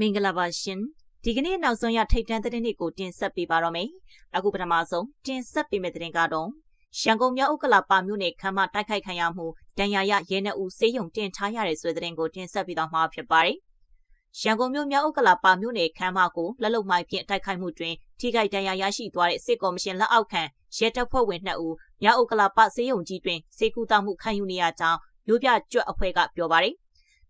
မင်္ဂလာပါရှင်ဒီကနေ့နောက်ဆုံးရထိတ်တန့်သတင်းတွေကိုတင်ဆက်ပေးပါတော့မယ်အခုပထမဆုံးတင်ဆက်ပေးမယ့်သတင်းကတော့ရန်ကုန်မြောက်ဥက္ကလာပါမြို့နယ်ခမ်းမတိုက်ခိုက်ခံရမှုတန်ရာရရဲနှဦးစေးရုံတင်ထားရတဲ့ဆိုတဲ့သတင်းကိုတင်ဆက်ပေးတော့မှာဖြစ်ပါတယ်ရန်ကုန်မြို့မြောက်ဥက္ကလာပါမြို့နယ်ခမ်းမကိုလက်လုံမိုင်းဖြင့်တိုက်ခိုက်မှုတွင်ထိခိုက်ဒဏ်ရာရရှိသွားတဲ့စစ်ကော်မရှင်လက်အောက်ခံရဲတပ်ဖွဲ့ဝင်2ဦးမြောက်ဥက္ကလာပစေးရုံကြီးတွင်စေကူတာမှုခံယူနေရကြောင်းမြို့ပြကျွတ်အဖွဲ့ကပြောပါတယ်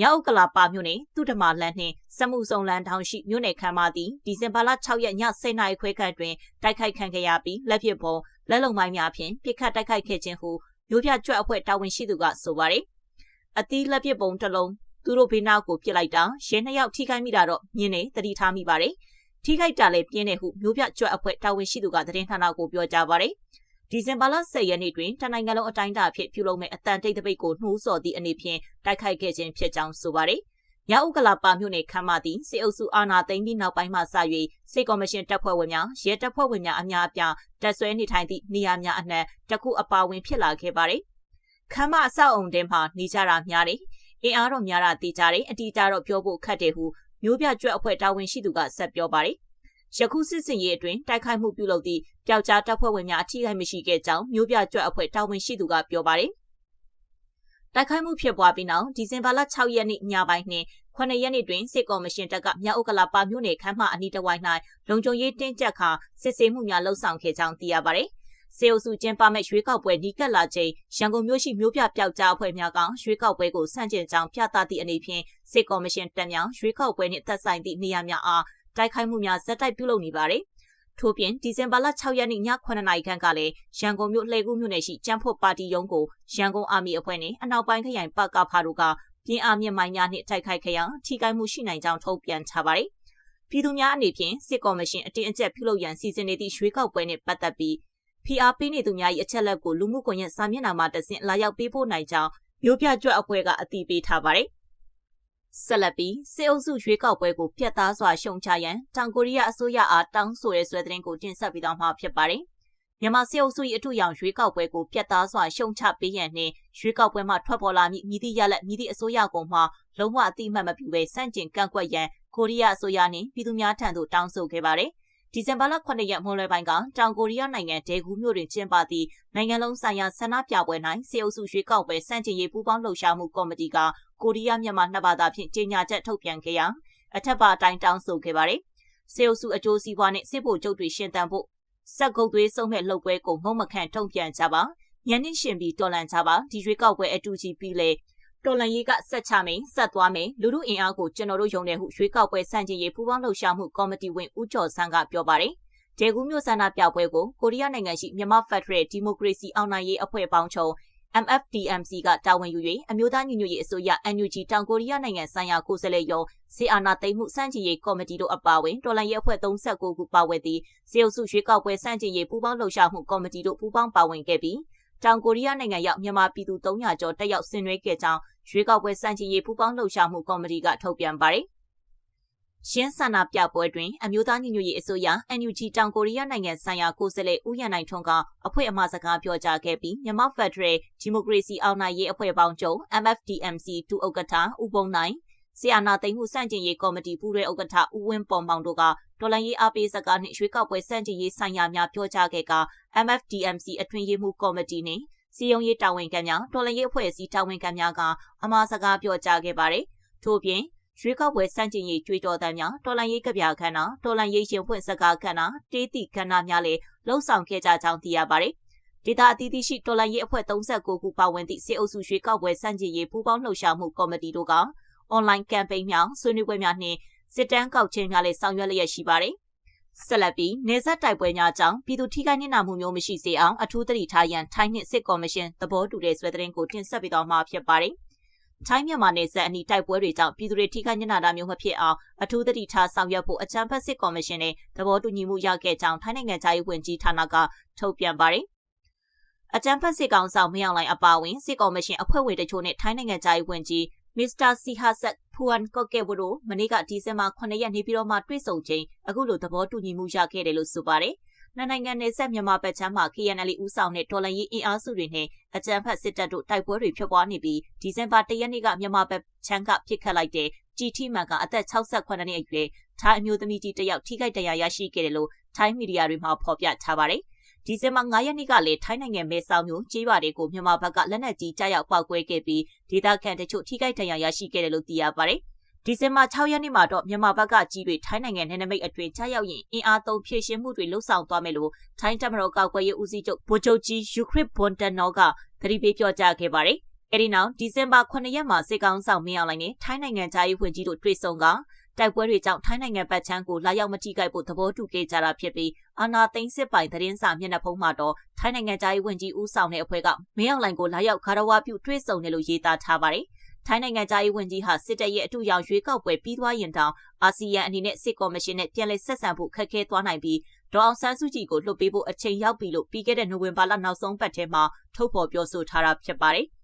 မြောက်ဥက္ကလာပါမြို့နယ်သူတမလန်နှင့်စမှုစုံလန်ထောင်ရှိမြို့နယ်ခမ်းမသည်ဒီဇင်ဘာလ6ရက်ည10:00နာရီခွဲခန့်တွင်တိုက်ခိုက်ခံခဲ့ရပြီးလက်ဖြစ်ပေါ်လက်လုံမိုင်းများဖြင့်ပြစ်ခတ်တိုက်ခိုက်ခဲ့ခြင်းဟုမြို့ပြကျွတ်အဖွဲ့တာဝန်ရှိသူကဆိုပါတယ်။အသီးလက်ဖြစ်ပုံတစ်လုံးသူတို့ဘေးနားကိုပြစ်လိုက်တာရဲနှစ်ယောက်ထိခိုက်မိတာတော့မြင်နေတတိထားမိပါတယ်။ထိခိုက်တာလည်းပြင်းတယ်ဟုမြို့ပြကျွတ်အဖွဲ့တာဝန်ရှိသူကသတင်းဌာနကိုပြောကြားပါတယ်။ ဒီဇင်ဘာလ10ရက်နေ့တွင်တနိုင်ငံလုံးအတိုင်းအတာအဖြစ်ပြုလုပ်မဲ့အတန်တိတ်တပိတ်ကိုနှိုးဆော်သည့်အနေဖြင့်တိုက်ခိုက်ခဲ့ခြင်းဖြစ်ကြောင်းဆိုပါတယ်။မြောက်ဥက္ကလာပါမြို့နယ်ခမ်းမသည်စေအုပ်စုအာဏာသိမ်းပြီးနောက်ပိုင်းမှစ၍စေကော်မရှင်တပ်ဖွဲ့ဝင်များရဲတပ်ဖွဲ့ဝင်များအများအပြားတပ်ဆွဲနေထိုင်သည့်နေရာများအနှံ့တခုအပါဝင်ဖြစ်လာခဲ့ပါတယ်။ခမ်းမအဆောက်အုံတွင်မှနေကြတာများတယ်။အင်အားတော့များတာသိကြတယ်အတီးကြတော့ပြောဖို့ခက်တယ်ဟုမျိုးပြကျွတ်အဖွဲ့တာဝန်ရှိသူကဆက်ပြောပါတယ်။ ယခုစစ်စင်ရေးအတွင်းတိုက်ခိုက်မှုပြုလုပ်သည့်ပျောက်ကြားတပ်ဖွဲ့ဝင်များအထိခိုက်မရှိခဲ့ကြောင်းမျိုးပြကျွတ်အဖွဲ့တာဝန်ရှိသူကပြောပါတယ်။တိုက်ခိုက်မှုဖြစ်ပွားပြီးနောက်ဒီဇင်ဘာလ6ရက်နေ့ညပိုင်းနှင့်9ရက်နေ့တွင်စစ်ကော်မရှင်တပ်ကမြောက်ဥက္ကလာပါမြို့နယ်ခမ်းမအနီးတစ်ဝိုင်း၌လုံခြုံရေးတင်းကျပ်ခါစစ်ဆေးမှုများလှုပ်ဆောင်ခဲ့ကြောင်းသိရပါတယ်။စေအုပ်စုကျင်းပမဲ့ရွေးကောက်ပွဲနီးကပ်လာချိန်ရန်ကုန်မြို့ရှိမြို့ပြပျောက်ကြားအဖွဲ့များကရွေးကောက်ပွဲကိုဆန့်ကျင်ကြောင်းပြသသည့်အနေဖြင့်စစ်ကော်မရှင်တပ်များရွေးကောက်ပွဲနှင့်သက်ဆိုင်သည့်နေရာများအား တိုက်ခိုက်မှုများဇက်တိုက်ပြုလုပ်နေပါတယ်။ထို့ပြင်ဒီဇင်ဘာလ6ရက်နေ့ည9နာရီခန့်ကလည်းရန်ကုန်မြို့လှည့်ကူးမြို့နယ်ရှိကျန်းဖို့ပါတီရုံးကိုရန်ကုန်အာမီအဖွဲ့နဲ့အနောက်ပိုင်းခရိုင်ပကဖာတို့ကပြင်းအားမြင့်မိုင်းများနှင့်တိုက်ခိုက်ခဲ့ရာထိခိုက်မှုရှိနိုင်ကြောင်းထုတ်ပြန်ထားပါတယ်။ပြည်သူများအနေဖြင့်စစ်ကော်မရှင်အတင်းအကျပ်ပြုလုပ်ရန်စီစဉ်နေသည့်ရွေးကောက်ပွဲနှင့်ပတ်သက်ပြီးဖိအားပေးနေသူများ၏အချက်လက်ကိုလူမှုကွန်ရက်စာမျက်နှာမှာတဆင့်လာရောက်ပေးပို့နိုင်ကြောင်းမျိုးပြကြွအဖွဲ့ကအတည်ပြုထားပါတယ် ဆက်လက်ပြီးစစ်အုပ်စုရွေးကောက်ပွဲကိုဖျက်သားစွာရှုံချရန်တောင်ကိုရီးယားအစိုးရအားတောင်းဆိုရဲဆွဲတဲ့တင်ကိုတင်ဆက်ပြီးတော့မှာဖြစ်ပါတယ်။မြန်မာစစ်အုပ်စု၏အထူးရောင်ရွေးကောက်ပွဲကိုဖျက်သားစွာရှုံချပေးရန်နှင့်ရွေးကောက်ပွဲမှထွက်ပေါ်လာမည့်မြည်သည့်ရလက်မြည်သည့်အစိုးရကောင်မှလုံးဝအတိအမှတ်မပြုဘဲစန့်ကျင်ကန့်ကွက်ရန်ကိုရီးယားအစိုးရနှင့်ပြည်သူများထံသို့တောင်းဆိုခဲ့ပါတယ်။ ဒီဇင်ဘာလ9ရက်မွန်းလွဲပိုင်းကတောင်ကိုရီးယားနိုင်ငံဒေဂူမြို့တွင်ကျင်းပသည့်နိုင်ငံလုံးဆိုင်ရာဆန္ဒပြပွဲ၌စေအုပ်စုရွေးကောက်ပွဲစန့်ကျင်ရေးပူးပေါင်းလှုပ်ရှားမှုကော်မတီကကိုရီးယားမြန်မာနှစ်ဘာသာဖြင့်ကြေညာချက်ထုတ်ပြန်ခဲ့ရာအထက်ပါအတိုင်းတောင်းဆိုခဲ့ပါတယ်။စေအုပ်စုအကျိုးစီးပွားနဲ့စစ်ဖို့ကျုပ်တွေရှင်းတန်ဖို့စက်ကုတ်သွေးဆုံးမဲ့လှုပ်ပွဲကိုငုံမခန့်တုံ့ပြန်ကြပါ။ညနေရှင်ပြီးတော်လန်ကြပါဒီရွေးကောက်ပွဲအတူကြီးပြီးလေ တော်လန်ရေးကဆက်ချမယ်ဆက်သွားမယ်လူလူအင်အားကိုကျွန်တော်တို့ယုံတယ်ဟုရွေးကောက်ပွဲစန့်ကျင်ရေးပူးပေါင်းလှုပ်ရှားမှုကော်မတီဝင်ဦးကျော်ဆန်းကပြောပါတယ်။ဒေဂူးမြို့ဆန္ဒပြပွဲကိုကိုရီးယားနိုင်ငံရှိမြန်မာဖက်ဒရယ်ဒီမိုကရေစီအောင်နိုင်ရေးအဖွဲ့ပေါင်းချုပ် MFDMC ကတာဝန်ယူ၍အမျိုးသားညီညွတ်ရေးအစိုးရ NUG တောင်ကိုရီးယားနိုင်ငံဆိုင်ရာကိုယ်စားလှယ်ရုံးစေအာနာသိမ်းမှုစန့်ကျင်ရေးကော်မတီတို့အပါအဝင်တော်လှန်ရေးအဖွဲ့39ခုပါဝင်သည့်စေအုပ်စုရွေးကောက်ပွဲစန့်ကျင်ရေးပူးပေါင်းလှုပ်ရှားမှုကော်မတီတို့ပူးပေါင်းပါဝင်ခဲ့ပြီး တောင်ကိုရီးယားနိုင်ငံရောက်မြန်မာပြည်သူ300ကျော်တက်ရောက်ဆင်နွှဲခဲ့ကြောင်းရွေးကောက်ပွဲစန့်ကျင်ရေးပူးပေါင်းလှုပ်ရှားမှုကော်မတီကထုတ်ပြန်ပါတယ်။ရှင်းဆန္ဒပြပွဲတွင်အမျိုးသားညီညွတ်ရေးအစိုးရ NUG တောင်ကိုရီးယားနိုင်ငံဆိုင်ရာကိုယ်စားလှယ်ဦးရန်နိုင်ထွန်းကအဖွဲ့အမှားစကားပြောကြားခဲ့ပြီးမြန်မာဖက်ဒရယ်ဒီမိုကရေစီအောင်နိုင်ရေးအဖွဲ့ပေါင်းချုပ် MFDMC ဒုဥက္ကဋ္ဌဦးပုံနိုင် ဆီယာနာသိမ်းမှုစန့်ကျင်ရေးကော်မတီပူးရဲဥက္ကဋ္ဌဦးဝင်းပေါ်မောင်တို့ကဒေါ်လာရေးအားပေးစကားနှင့်ရွေးကောက်ပွဲစန့်ကျင်ရေးဆိုင်ရာများပြောကြားခဲ့က MFDMC အတွင်းရေးမှူးကော်မတီနှင့်စီယုံရေးတာဝန်ခံများဒေါ်လာရေးအဖွဲ့အစည်းတာဝန်ခံများကအမှားစကားပြောကြားခဲ့ပါတယ်။ထို့ပြင်ရွေးကောက်ပွဲစန့်ကျင်ရေးကြွေးကြော်သံများတော်လန်ရေးကဗျာခန္ဓာတော်လန်ရေးရှင်ဖွင့်စကားခန္ဓာတေးတိခန္ဓာများလည်းလှုပ်ဆောင်ခဲ့ကြကြောင်းသိရပါတယ်။ဒေတာအသီးသီးရှိတော်လန်ရေးအဖွဲ့39ခုပါဝင်သည့်စေအုပ်စုရွေးကောက်ပွဲစန့်ကျင်ရေးပူးပေါင်းလှုပ်ရှားမှုကော်မတီတို့က အွန်လိုင်းကမ်ပိန်းများဆွေးနွေးပွဲများနှင့်စစ်တမ်းကောက်ခြင်းများလည်းဆောင်ရွက်လျက်ရှိပါတယ်။ဆက်လက်ပြီးနေဆက်တိုက်ပွဲများကြောင့်ပြည်သူထိခိုက်နစ်နာမှုမျိုးမရှိစေအောင်အထူးသတိထားရန်ထိုင်းနှင့်စစ်ကော်မရှင်သဘောတူတဲ့ဆွဲတဲ့ရင်ကိုတင်ဆက်ပေးသွားမှာဖြစ်ပါတယ်။ထိုင်းမြန်မာနယ်စပ်အနီးတိုက်ပွဲတွေကြောင့်ပြည်သူတွေထိခိုက်ညနာတာမျိုးမဖြစ်အောင်အထူးသတိထားဆောင်ရွက်ဖို့အကြံဖက်စစ်ကော်မရှင်နဲ့သဘောတူညီမှုရခဲ့ကြောင်းထိုင်းနိုင်ငံသားရေးဝန်ကြီးဌာနကထုတ်ပြန်ပါတယ်။အကြံဖက်စစ်ကောင်ဆောင်မင်းအောင်လှိုင်အပါအဝင်စစ်ကော်မရှင်အဖွဲ့ဝင်တချို့နဲ့ထိုင်းနိုင်ငံသားရေးဝန်ကြီး မစ္စတာစီဟာဆက်ဖူအန်ကော့ကေဝရိုမနေ့ကဒီဇင်ဘာ9ရက်နေ့ပြီးတော့မှတွေ့ဆုံချိန်အခုလိုသဘောတူညီမှုရခဲ့တယ်လို့ဆိုပါတယ်။နှစ်နိုင်ငံနယ်စပ်မြန်မာဘက်ခြမ်းမှာ KNL ဦးဆောင်တဲ့တော်လှန်ရေးအင်အားစုတွေနဲ့အကြမ်းဖက်စစ်တပ်တို့တိုက်ပွဲတွေဖြစ်ပွားနေပြီးဒီဇင်ဘာ၁ရက်နေ့ကမြန်မာဘက်ခြမ်းကပြစ်ခတ်လိုက်တဲ့ကြည်ထိမှန်ကအသက်68နှစ်အရွယ်ထိုင်းအမျိုးသမီးကြီးတယောက်ထိခိုက်ဒဏ်ရာရရှိခဲ့တယ်လို့ထိုင်းမီဒီယာတွေမှာဖော်ပြထားပါတယ်။ ဒီဇင်ဘာ9ရက်နေ့ကလည်းထိုင်းနိုင်ငံမဲဆောက်မြို့ကျေးရွာတွေကိုမြန်မာဘက်ကလက်နက်ကြီးကြားရောက်ပောက်ကွဲခဲ့ပြီးဒေသခံတချို့ထိခိုက်ဒဏ်ရာရရှိခဲ့တယ်လို့သိရပါတယ်။ဒီဇင်ဘာ6ရက်နေ့မှာတော့မြန်မာဘက်ကကြီးတွေထိုင်းနိုင်ငံနယ်နိမိတ်အတွင်းကြားရောက်ရင်အင်အားသုံးဖြည့်ရှင်းမှုတွေလှုပ်ဆောင်သွားမယ်လို့ထိုင်းတပ်မတော်ကောက်ကွယ်ရေးဦးစီးချုပ်ဗိုလ်ချုပ်ကြီးယူခရစ်ဘွန်တန်နော်ကသတိပေးပြောကြားခဲ့ပါတယ်။အဲဒီနောက်ဒီဇင်ဘာ9ရက်မှာစစ်ကောင်ဆောင်မင်းအောင်လှိုင်နဲ့ထိုင်းနိုင်ငံသားရေးဝန်ကြီးတို့တွေ့ဆုံက တိုက်ပွဲတွေကြောင့်ထိုင်းနိုင်ငံပတ်ချမ်းကိုလာရောက်မထိခိုက်ဖို့သဘောတူခဲ့ကြတာဖြစ်ပြီးအာနာသိန်းစစ်ပိုင်သတင်းစာမျက်နှာဖုံးမှာတော့ထိုင်းနိုင်ငံသားရေးဝန်ကြီးဦးဆောင်တဲ့အဖွဲ့ကမင်းအောင်လှိုင်ကိုလာရောက်ခါရဝါပြုတွေ့ဆုံတယ်လို့ရေးသားထားပါတယ်။ထိုင်းနိုင်ငံသားရေးဝန်ကြီးဟာစစ်တပ်ရဲ့အထူးရောင်ရွေးကောက်ပွဲပြီးသွားရင်တောင်အာဆီယံအနေနဲ့စစ်ကော်မရှင်နဲ့ပြန်လည်ဆက်ဆံဖို့ခက်ခဲသွားနိုင်ပြီးဒေါအောင်ဆန်းစုကြည်ကိုလွှတ်ပေးဖို့အချိန်ရောက်ပြီလို့ပြီးခဲ့တဲ့နိုဝင်ဘာလနောက်ဆုံးပတ်ထဲမှာထုတ်ဖော်ပြောဆိုထားတာဖြစ်ပါတယ်။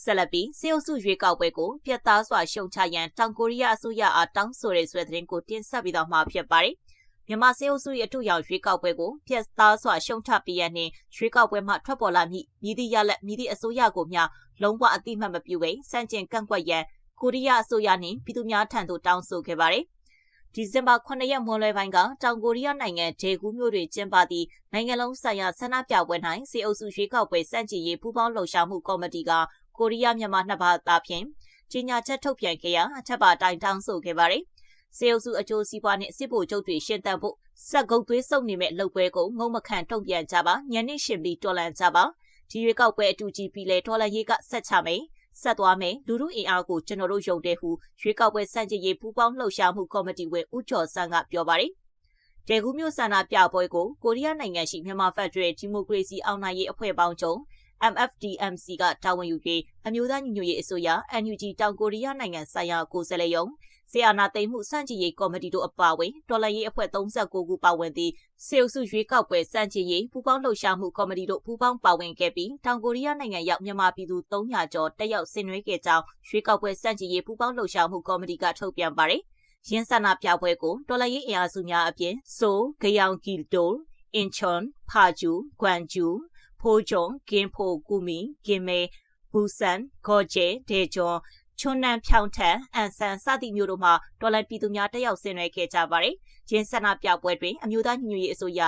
ဆက်လက်ပြီးစေအုပ်စုရွေးကောက်ပွဲကိုပြတ်သားစွာရှုံချရန်တောင်ကိုရီးယားအစိုးရအားတောင်းဆိုတဲ့ဆွဲသတင်းကိုတင်ဆက်ပြီးတော့မှာဖြစ်ပါတယ်။မြန်မာစေအုပ်စုရဲ့အထူးရောင်ရွေးကောက်ပွဲကိုပြတ်သားစွာရှုံချပြီးရနှင့်ရွေးကောက်ပွဲမှထွက်ပေါ်လာမည့်မြည်သည့်ရလက်မြည်သည့်အစိုးရကိုမျှလုံးဝအတိမတ်မပြုဘဲစန့်ကျင်ကန့်ကွက်ရန်ကိုရီးယားအစိုးရနှင့်ပြည်သူများထံသို့တောင်းဆိုခဲ့ပါတယ်။ဒီဇင်ဘာ9ရက်မွန်လွယ်ပိုင်းကတောင်ကိုရီးယားနိုင်ငံဒေဂူးမြို့တွင်ကျင်းပသည့်နိုင်ငံလုံးဆိုင်ရာဆန္ဒပြပွဲ၌စေအုပ်စုရွေးကောက်ပွဲစန့်ကျင်ရေးပူးပေါင်းလှုပ်ရှားမှုကော်မတီက ကိုရီးယားမြန်မာနှစ်ဘာသာဖြင့်ကြီးညာချက်ထုတ်ပြန်ခဲ့ရာအထက်ပါတိုင်တောင်းဆိုခဲ့ပါတယ်။စေအုပ်စုအကျိုးစီးပွားနှင့်စစ်ဗိုလ်ချုပ်တွေရှင်းတန်ဖို့စက်ကုတ်သွေးစုပ်နေမဲ့လုပ်ပွဲကိုငုံမခန့်တုံ့ပြန်ကြပါညနေရှင်ပြီးတော်လန်ကြပါဒီရွေးကောက်ပွဲအတူကြီးပြီးလေတော်လန်ရေးကဆက်ချမယ်ဆက်သွားမယ်လူလူအင်အားကိုကျွန်တော်တို့ယုံတဲ့ဟုရွေးကောက်ပွဲစန့်ကျင်ရေးပူးပေါင်းလှုပ်ရှားမှုကော်မတီဝင်ဦးကျော်စန်းကပြောပါတယ်ဒေဂူးမြို့ဆန္ဒပြပွဲကိုကိုရီးယားနိုင်ငံရှိမြန်မာဖက်ဒရယ်ဒီမိုကရေစီအောင်နိုင်ရေးအဖွဲ့ပေါင်းချုပ် MFDMC ကတာဝန်ယူပြီးအမျိုးသားညီညွတ်ရေးအစိုးရ NUG တောင်ကိုရီးယားနိုင်ငံဆိုင်ရာကိုယ်စားလှယ်ရုံးဆီယာနာသိမ်းမှုစန့်ကျင်ရေးကော်မတီတို့အပါအဝင်တော်လှန်ရေးအဖွဲ့39ခုပါဝင်သည့်စေအုပ်စုရွေးကောက်ပွဲစန့်ကျင်ရေးပူးပေါင်းလှုပ်ရှားမှုကော်မတီတို့ပူးပေါင်းပါဝင်ခဲ့ပြီးတောင်ကိုရီးယားနိုင်ငံရောက်မြန်မာပြည်သူ300ကျော်တက်ရောက်ဆင်နွှဲခဲ့ကြောင်းရွေးကောက်ပွဲစန့်ကျင်ရေးပူးပေါင်းလှုပ်ရှားမှုကော်မတီကထုတ်ပြန်ပါတယ်။ရင်းဆန္ဒပြပွဲကိုတော်လှန်ရေးအင်အားစုများအပြင်ဆိုဂယောင်ကီတိုအင်ချွန်ဖာဂျူဂွမ်ဂျူ ဖိုးဂျုံဂင်ဖိုကူမီဂင်မေဘူဆန်ဂေါ်ဂျေဒေဂျွန်ချွန်းနန်ဖြောင်းထန်အန်ဆန်စသည့်မျိုးတို့မှာတော်လိုင်းပြည်သူများတက်ရောက်ဆင်နွှဲခဲ့ကြပါတယ်။ဂျင်းဆန္ဒပြပွဲတွင်အမျိုးသားညီညွတ်ရေးအစိုးရ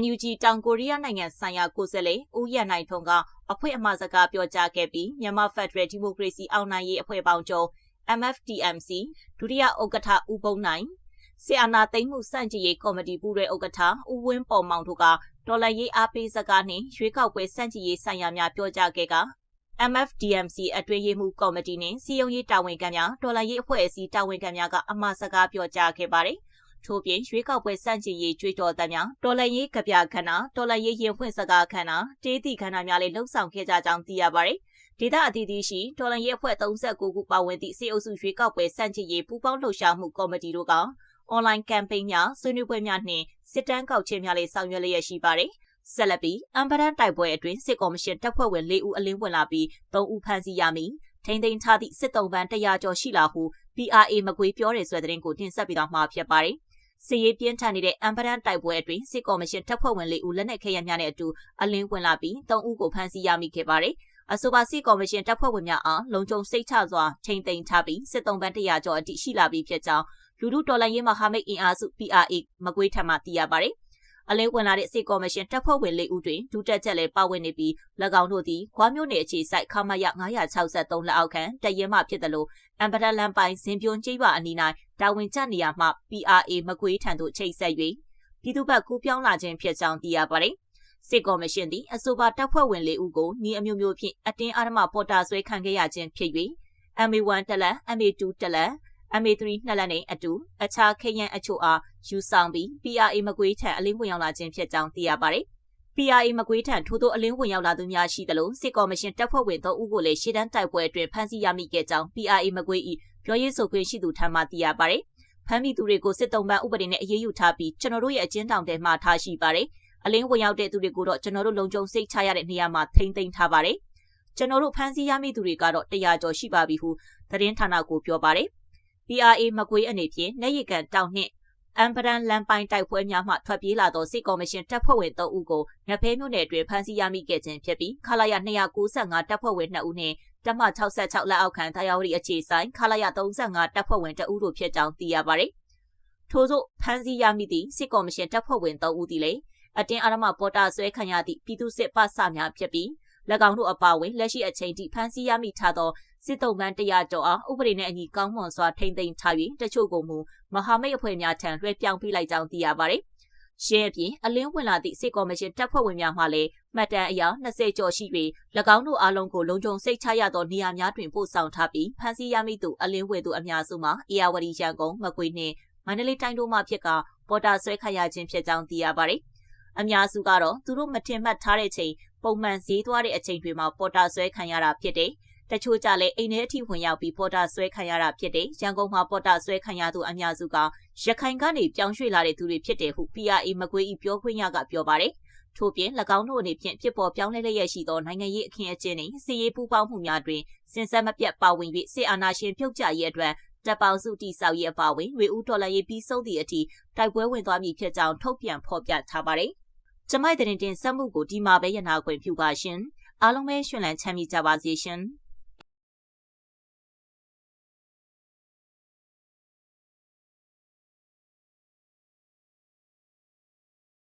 NUG တောင်ကိုရီးယားနိုင်ငံဆိုင်ရာကိုယ်စားလှယ်ဦးရနိုင်ထုံကအဖွဲ့အမှားစကားပြောကြားခဲ့ပြီးမြန်မာဖက်ဒရယ်ဒီမိုကရေစီအောင်နိုင်ရေးအဖွဲ့ပေါင်းချုပ် MFDMC ဒုတိယဥက္ကဋ္ဌဦးဘုံနိုင်ဆီအာနာသိမ်းမှုစန့်ကျင်ရေးကော်မတီပူးရဲဥက္ကဋ္ဌဦးဝင်းပေါ်မောင်တို့က တော်လှန်ရေးအားပေးစကားနှင့်ရွေးကောက်ပွဲစန့်ကျင်ရေးဆိုင်ရာများပြောကြားခဲ့က MFDMC အတွင်းရေးမှူးကော်မတီနှင့်စီယုံရေးတာဝန်ခံများဒေါ်လာရေးအဖွဲ့အစည်းတာဝန်ခံများကအမှားစကားပြောကြားခဲ့ပါတယ်။ထို့ပြင်ရွေးကောက်ပွဲစန့်ကျင်ရေးကြွေးကြော်သံများဒေါ်လာရေးကပြခဏဒေါ်လာရေးရင်ဖွင့်စကားခဏတေးသည့်ခဏများလည်းလှုပ်ဆောင်ခဲ့ကြကြောင်းသိရပါတယ်။ဒေသအသီးသီးရှိဒေါ်လာရေးအဖွဲ့39ခုပါဝင်သည့်စီအုပ်စုရွေးကောက်ပွဲစန့်ကျင်ရေးပူးပေါင်းလှုပ်ရှားမှုကော်မတီတို့က အွန်လိုင်းကမ်ပိန်းများဆွေးနွေးပွဲများနှင့်စစ်တမ်းကောက်ခြင်းများလည်းဆောင်ရွက်လျက်ရှိပါတယ်။ဆက်လက်ပြီးအမ်ပဒန်တိုက်ပွဲအတွင်းစစ်ကော်မရှင်တပ်ဖွဲ့ဝင်၄ဦးအလင်းဝင်လာပြီး၃ဦးဖမ်းဆီးရမိထိန်းသိမ်းထားသည့်စစ်တုံးပန်း100ကျော်ရှိလာဟု PRA မကွေးပြောတဲ့ဆိုတဲ့သတင်းကိုတင်ဆက်ပြီးတော့မှာဖြစ်ပါတယ်စစ်ရေးပြင်းထန်နေတဲ့အမ်ပဒန်တိုက်ပွဲအတွင်းစစ်ကော်မရှင်တပ်ဖွဲ့ဝင်၄ဦးလက်နက်ခဲယမ်းများနဲ့အတူအလင်းဝင်လာပြီး၃ဦးကိုဖမ်းဆီးရမိခဲ့ပါတယ်အဆိုပါစစ်ကော်မရှင်တပ်ဖွဲ့ဝင်များအားလုံခြုံစိတ်ချစွာထိန်းသိမ်းထားပြီးစစ်တုံးပန်း100ကျော်အထိရှိလာပြီးဖြစ်ကြောင်း လူလူတော်လိုင်းရေးမဟာမိတ်အင်အားစု PRA မကွေးထံမှသိရပါတယ်။အလင်းဝင်လာတဲ့စစ်ကော်မရှင်တပ်ဖွဲ့ဝင်၄ဦးတွင်ဒုတက်ချက်လည်းပါဝင်နေပြီး၎င်းတို့သည်ခွားမျိုးနယ်အခြေစိုက်ခမရ963လက်အောက်ခံတရဲမှဖြစ်တယ်လို့အမ်ပဒလန်ပိုင်းဇင်ပြုံကျိပါအနီး၌တာဝန်ကျနေရမှ PRA မကွေးထံသို့ချိတ်ဆက်၍ပြည်သူ့ဘက်ကူးပြောင်းလာခြင်းဖြစ်ကြောင်းသိရပါတယ်။စစ်ကော်မရှင်သည်အဆိုပါတပ်ဖွဲ့ဝင်၄ဦးကိုဤအမျိုးမျိုးဖြင့်အတင်းအဓမ္မပေါ်တာဆွဲခံခဲ့ရခြင်းဖြစ်၍ MA1 တလက် MA2 တလက် MA3 နှစ်လက်နဲ့အတူအခြားခရမ်းအချို့အားယူဆောင်ပြီး PRA မကွေးထံအလင်းဝင်ရောက်လာခြင်းဖြစ်ကြောင်းသိရပါတယ်။ PRA မကွေးထံထိုးသောအလင်းဝင်ရောက်လာသူများရှိသလိုစစ်ကော်မရှင်တပ်ဖွဲ့ဝင်၃ဦးကိုလည်းရှေ့တန်းတိုက်ပွဲအတွင်းဖမ်းဆီးရမိခဲ့ကြောင်း PRA မကွေး၏ပြောရေးဆိုခွင့်ရှိသူထံမှသိရပါတယ်။ဖမ်းမိသူတွေကိုစစ်တုံးပန်းဥပဒေနဲ့အရေးယူထားပြီးကျွန်တော်တို့ရဲ့အကျဉ်းထောင်ထဲမှာထားရှိပါတယ်။အလင်းဝင်ရောက်တဲ့သူတွေကိုတော့ကျွန်တော်တို့လုံခြုံစိတ်ချရတဲ့နေရာမှာထိန်းသိမ်းထားပါတယ်။ကျွန်တော်တို့ဖမ်းဆီးရမိသူတွေကတော့တရားကျော်ရှိပါပြီဟုသတင်းဌာနကိုပြောပါတယ်။ PRA မကွေးအနေဖြင့်နေရီကန်တောင်နှင့်အမ်ပရန်လန်ပိုင်တိုက်ပွဲများမှထွက်ပြေးလာသောစစ်ကော်မရှင်တပ်ဖွဲ့ဝင်3ဦးကိုငဖဲမြို့နယ်အတွင်းဖမ်းဆီးရမိခဲ့ခြင်းဖြစ်ပြီးခလာရ295တပ်ဖွဲ့ဝင်2ဦးနှင့်တမ66လက်အောက်ခံတရားဝတီအခြေဆိုင်ခလာရ35တပ်ဖွဲ့ဝင်2ဦးတို့ဖြစ်ကြောင်းသိရပါဗျ။ထို့သို့ဖမ်းဆီးရမိသည့်စစ်ကော်မရှင်တပ်ဖွဲ့ဝင်3ဦးသည်လည်းအတင်းအဓမ္မပေါ်တာဆွဲခံရသည့်ပြည်သူစစ်ပစများဖြစ်ပြီး၎င်းတို့အပါအဝင်လက်ရှိအချိန်ထိဖမ်းဆီးရမိထားသော စစ်တုံးပန်း100ကျော်အားဥပဒေနဲ့အညီကောင်းမွန်စွာထိမ့်သိမ်းထား၍တချို့ကိုမူမဟာမိတ်အဖွဲ့များထံလွှဲပြောင်းပေးလိုက်ကြောင်းသိရပါတယ်။ရှင်းအပြင်အလင်းဝင်လာသည့်စစ်ကော်မရှင်တပ်ဖွဲ့ဝင်များမှလည်းမှတ်တမ်းအရ20ကျော်ရှိ၍၎င်းတို့အားလုံးကိုလုံခြုံစိတ်ချရသောနေရာများတွင်ပို့ဆောင်ထားပြီးဖမ်းဆီးရမိသူအလင်းဝယ်သူအများစုမှာအေယာဝတီရန်ကုန်မကွေးနှင့်မန္တလေးတိုင်းတို့မှဖြစ်ကပေါ်တာဆွဲခရခြင်းဖြစ်ကြောင်းသိရပါတယ်။အများစုကတော့သူတို့မထင်မှတ်ထားတဲ့ချိန်ပုံမှန်ဈေးသွားတဲ့အချိန်တွေမှာပေါ်တာဆွဲခံရတာဖြစ်တယ်။ တချို့ကြလည်းအိမ်ထဲအထိဝင်ရောက်ပြီးပေါ်တာဆွဲခံရတာဖြစ်တယ်။ရန်ကုန်မှာပေါ်တာဆွဲခံရသူအများစုကရခိုင်ကနေပြောင်းရွှေ့လာတဲ့သူတွေဖြစ်တယ်ဟု PRA မကွေးဤပြောခွင့်ရကပြောပါတယ်။ထို့ပြင်၎င်းတို့အနေဖြင့်ဖြစ်ပေါ်ပြောင်းလဲလျက်ရှိသောနိုင်ငံရေးအခင်းအကျင်းနှင့်စီရေးပူးပေါင်းမှုများတွင်စင်ဆက်မပြတ်ပါဝင်၍စစ်အာဏာရှင်ပြုတ်ကျရေးအတွက်တပ်ပေါင်းစုတိဆောက်ရေးအပါအဝင်ဝေဦးတော်လှန်ရေးပြီးဆုံးသည့်အထိတိုက်ပွဲဝင်သွားမည်ဖြစ်ကြောင်းထုတ်ပြန်ဖော်ပြထားပါတယ်။ကျမိုက်တဲ့တင်ဆက်မှုကိုဒီမှာပဲရနာခွင့်ပြုပါရှင်။အားလုံးပဲရှင်လန်းချမ်းမြေ့ကြပါစေရှင်။